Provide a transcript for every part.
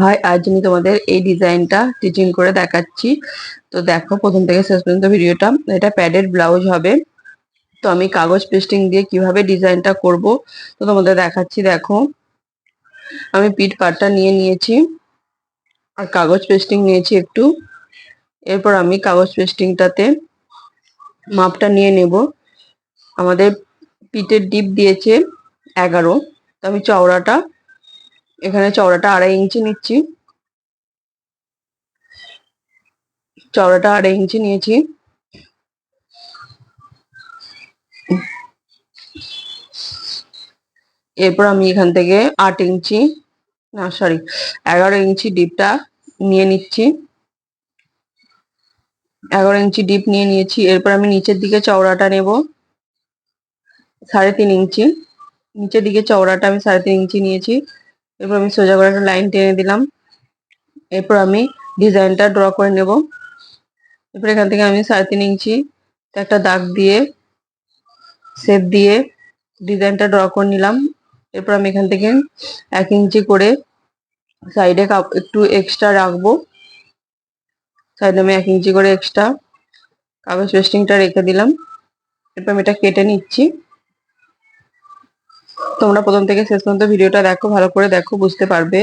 High আজ আমি তোমাদের এই ডিজাইনটা স্টিচিং করে দেখাচ্ছি, তো দেখো প্রথম থেকে শেষ পর্যন্ত ভিডিওটা, এটা প্যাডেড ব্লাউজ হবে। তো আমি কাগজ পেস্টিং দিয়ে কীভাবে ডিজাইনটা করব, তো তোমাদের দেখাচ্ছি, দেখো। আমি পিট পাটটা নিয়ে নিয়েছি, আর কাগজ পেস্টিং নিয়েছি একটু। এরপর আমি কাগজ পেস্টিংটাতে মাপটা নিয়ে নেব। আমাদের পিটের ডিপ দিয়েছে এগারো, তো আমি চওড়াটা এখানে চওড়াটা আড়াই ইঞ্চি নিচ্ছি। চওড়াটা আড়াই ইঞ্চি নিয়েছি। এরপর আমি এখান থেকে আট ইঞ্চি, না সরি এগারো ইঞ্চি ডিপটা নিয়ে নিচ্ছি। এগারো ইঞ্চি ডিপ নিয়ে নিয়েছি। এরপর আমি নিচের দিকে চওড়াটা নেব, সাড়ে তিন ইঞ্চি। নিচের দিকে চওড়াটা আমি সাড়ে তিন ইঞ্চি নিয়েছি। এরপর আমি সোজা করে একটা লাইন টেনে দিলাম। এরপর আমি ডিজাইনটা ড্র করে নেব। এরপর এখান থেকে আমি সাড়ে তিন ইঞ্চি একটা দাগ দিয়ে সেপ দিয়ে ডিজাইনটা ড্র করে নিলাম। এরপর আমি এখান থেকে এক ইঞ্চি করে সাইডে একটু এক্সট্রা রাখব। সাইডে আমি এক ইঞ্চি করে এক্সট্রা কাগজ পেস্টিংটা রেখে দিলাম। এরপর আমি এটা কেটে নিচ্ছি। তোমরা প্রথম থেকে শেষ পর্যন্ত ভিডিওটা দেখো, ভালো করে দেখো, বুঝতে পারবে।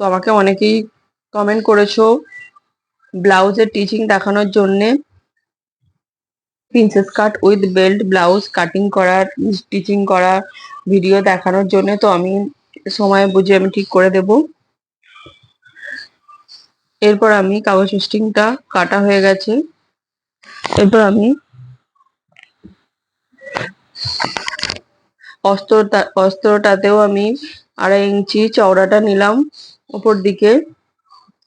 তো আমাকে অনেকেই কমেন্ট করেছ ব্লাউজের টিচিং দেখানোর জন্যে। Princess cut with belt blouse cutting করার স্টিচিং করা ভিডিও দেখানোর জন্য। তো আমি সময় বুঝে আমি ঠিক করে দেব। এরপর আমি কাগজ স্টিংটা কাটা হয়ে গেছে। এরপর আমি অস্ত্রটা, অস্ত্রটাতেও আমি আড়াই ইঞ্চি চওড়াটা নিলাম উপর দিকে।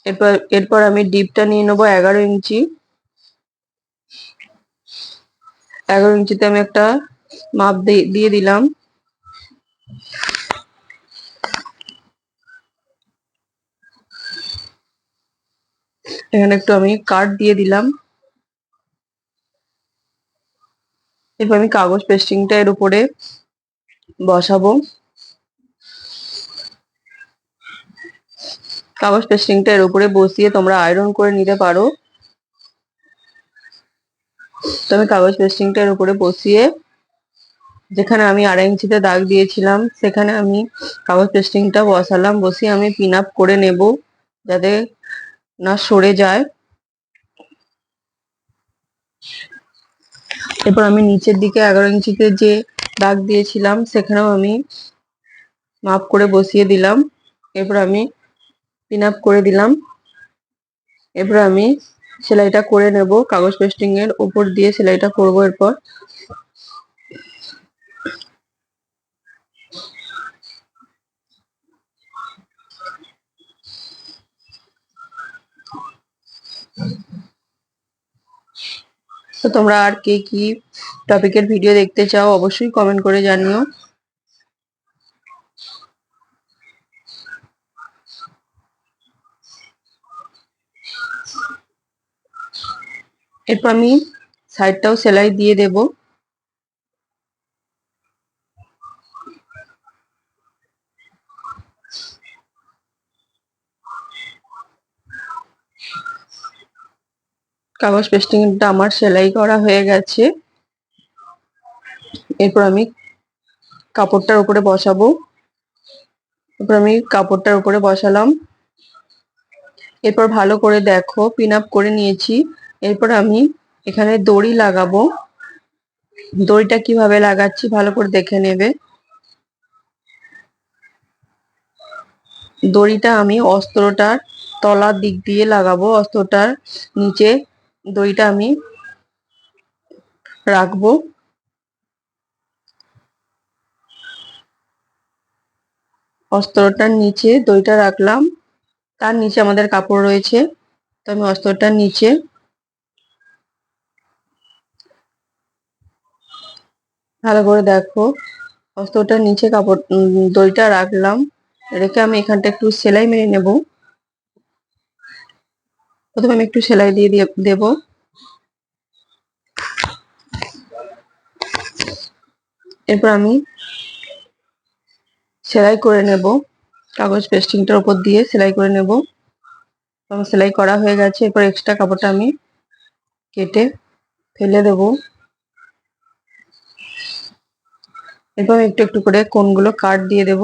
এরপর এরপর আমি ডিপটা নিয়ে নেব এগারো ইঞ্চি। এগারো ইঞ্চিতে আমি একটা মাপ দিয়ে দিলাম। এখানে একটু আমি কাট দিয়ে দিলাম। এরপর আমি কাগজ পেস্টিংটা এর উপরে বসাবো। কাগজ পেস্টিংটা এর উপরে বসিয়ে তোমরা আয়রন করে নিতে পারো। তো আমি কাগজ পেস্টিংটা এর উপরে বসিয়ে যেখানে আমি আড়াই ইঞ্চিতে দাগ দিয়েছিলাম, সেখানে আমি কাগজ পেস্টিংটা বসালাম। বসিয়ে আমি পিন আপ করে নেব যাতে না সরে যায়। এরপর আমি নিচের দিকে এগারো ইঞ্চিতে যে দাগ দিয়েছিলাম, সেখানেও আমি মাপ করে বসিয়ে দিলাম। এরপর আমি পিন আপ করে দিলাম। এরপর আমি সেলাইটা করে নেব, কাগজ পেস্টিং এর উপর দিয়ে সেলাইটা করব এরপর। তো তোমরা আর কে কি টপিকের ভিডিও দেখতে চাও, অবশ্যই কমেন্ট করে জানিও। এরপর আমি সাইডটাও সেলাই দিয়ে দেব। কাগজ পেস্টিংটা আমার সেলাই করা হয়ে গেছে। এরপর আমি কাপড়টার উপরে বসাবো। এরপর আমি কাপড়টার উপরে বসালাম। এরপর ভালো করে দেখো পিন আপ করে নিয়েছি। এরপর আমি এখানে দড়ি লাগাবো। দড়িটা কীভাবে লাগাচ্ছি ভালো করে দেখে নেবে। দড়িটা আমি অস্ত্রটার তলার দিক দিয়ে লাগাবো, অস্ত্রটার নিচে দড়িটা আমি রাখব। অস্ত্রটার নিচে দইটা রাখলাম। তার নিচে আমাদের কাপড় রয়েছে। তো আমি অস্ত্রটার নিচে ভালো করে দেখো, অস্ত্রটার নিচে কাপড় দইটা রাখলাম। রেখে আমি এখানটা একটু সেলাই মেরে নেব। প্রথমে আমি একটু সেলাই দিয়ে, দেব। এরপর আমি সেলাই করে নেব। কাগজ পেস্টিংটার উপর দিয়ে সেলাই করে নেব। আমার সেলাই করা হয়ে গেছে। এরপর এক্সট্রা কাপড়টা আমি কেটে ফেলে দেব। এরপর একটু একটু করে কোনগুলো কাট দিয়ে দেব।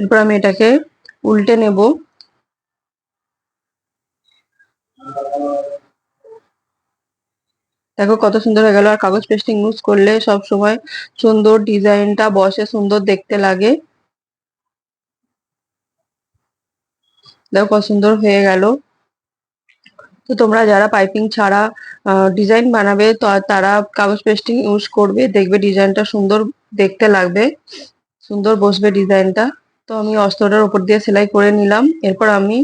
এরপর আমি এটাকে উল্টে নেব। দেখো কত সুন্দর হয়ে গেল। আর কাগজ পেস্টিং ইউজ করলে সব সময় সুন্দর ডিজাইনটা বসে, সুন্দর দেখতে লাগে। দেখো কত সুন্দর হয়ে গেল। তো তোমরা যারা পাইপিং ছাড়া ডিজাইন বানাবে তারা কাগজ পেস্টিং ইউজ করবে, দেখবে ডিজাইনটা সুন্দর দেখতে লাগবে। সুন্দর বসবে ডিজাইনটা। তো আমি অস্ত্রটার উপর দিয়ে সেলাই করে নিলাম। এরপর আমি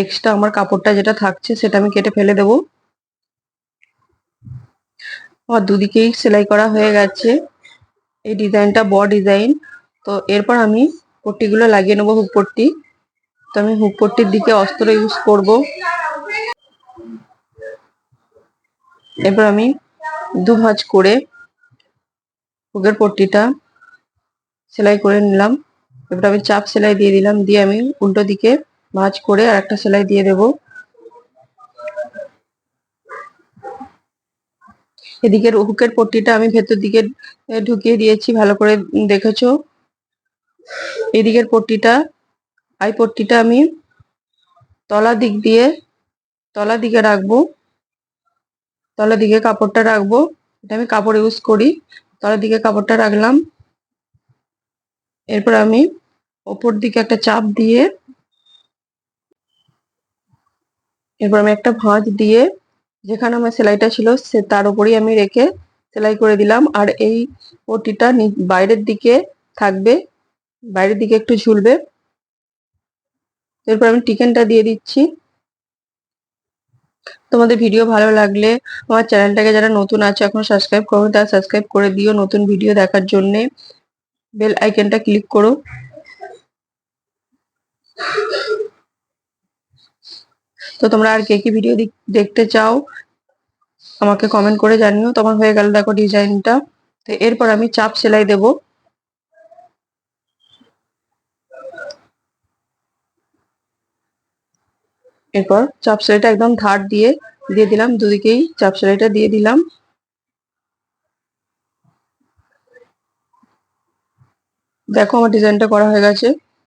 এক্সট্রা আমার কাপড়টা যেটা থাকছে, সেটা আমি কেটে ফেলে দেবো। আমার দুদিকেই সেলাই করা হয়ে গেছে। এই ডিজাইনটা ব ডিজাইন। তো এরপর আমি পট্টিগুলো লাগিয়ে নেব হুক পট্টি। তো আমি হুক পট্টির দিকে অস্ত্র ইউজ করব। এরপর আমি দু ভাঁজ করে হুকের পট্টিটা সেলাই করে নিলাম। এবার আমি চাপ সেলাই দিয়ে দিলাম। দিয়ে আমি উল্টো দিকে ভাঁজ করে আর একটা সেলাই দিয়ে দেবো। এদিকের হুকের পট্টিটা আমি ভেতর দিকে ঢুকিয়ে দিয়েছি, ভালো করে দেখেছ? এদিকের পট্টিটা, আই পট্টিটা আমি তলা দিক দিয়ে তলা দিকে রাখব। তলা দিকে কাপড়টা রাখব। এটা আমি কাপড় ইউজ করি। তলা দিকে কাপড়টা রাখলাম। এরপর আমি ওপর দিকে একটা চাপ দিয়ে, এরপর আমি একটা ভাঁজ দিয়ে যেখানে আমার সেলাইটা ছিল, সে তার উপরেই আমি রেখে সেলাই করে দিলাম। আর এই পটিটা বাইরের দিকে থাকবে, বাইরের দিকে একটু ঝুলবে। এরপর আমি টিকেনটা দিয়ে দিচ্ছি। তোমাদের ভিডিও ভালো লাগলে আমার চ্যানেলটাকে যারা নতুন আছে, এখন সাবস্ক্রাইব করো তারা সাবস্ক্রাইব করে দিও নতুন ভিডিও দেখার জন্যে। বেল আইকনটা ক্লিক করো। তো তোমরা আর কে কি ভিডিও দেখতে চাও, আমাকে কমেন্ট করে জানিও। তোমার হয়ে গেল দেখো ডিজাইনটা তো এরপর আমি চাপ সেলাই দেব। এরপর চাপ সেলাইটা একদম ধার দিয়ে দিয়ে দিলাম। দুদিকেই চাপ সেলাইটা দিয়ে দিলাম। দেখো আমার ডিজাইনটা করা হয়ে গেছে।